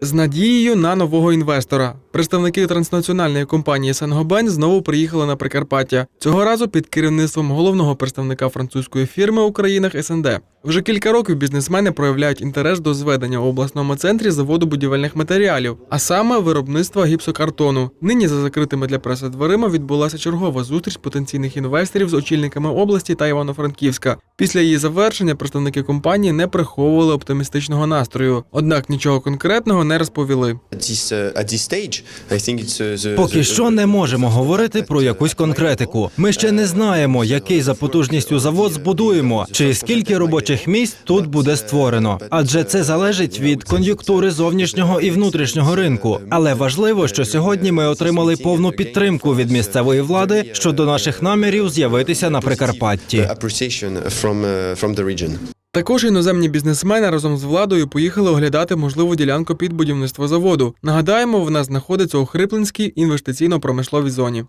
З надією на нового інвестора. Представники транснаціональної компанії Сангобень знову приїхали на Прикарпаття. Цього разу під керівництвом головного представника французької фірми у країнах СНД. Вже кілька років бізнесмени проявляють інтерес до зведення у обласному центрі заводу будівельних матеріалів, а саме виробництва гіпсокартону. Нині за закритими для преси дверима відбулася чергова зустріч потенційних інвесторів з очільниками області та Івано-Франківська. Після її завершення представники компанії не приховували оптимістичного настрою, однак нічого конкретного не розповіли. At this, uh, at this stage, I think it's uh, Поки що не можемо говорити про якусь конкретику. Ми ще не знаємо, який за потужністю завод збудуємо, чи скільки робочих місць тут буде створено. Адже це залежить від кон'юнктури зовнішнього і внутрішнього ринку. Але важливо, що сьогодні ми отримали повну підтримку від місцевої влади щодо наших намірів з'явитися на Прикарпатті. Також іноземні бізнесмени разом з владою поїхали оглядати можливу ділянку під будівництво заводу. Нагадаємо, вона знаходиться у Хриплинській інвестиційно-промисловій зоні.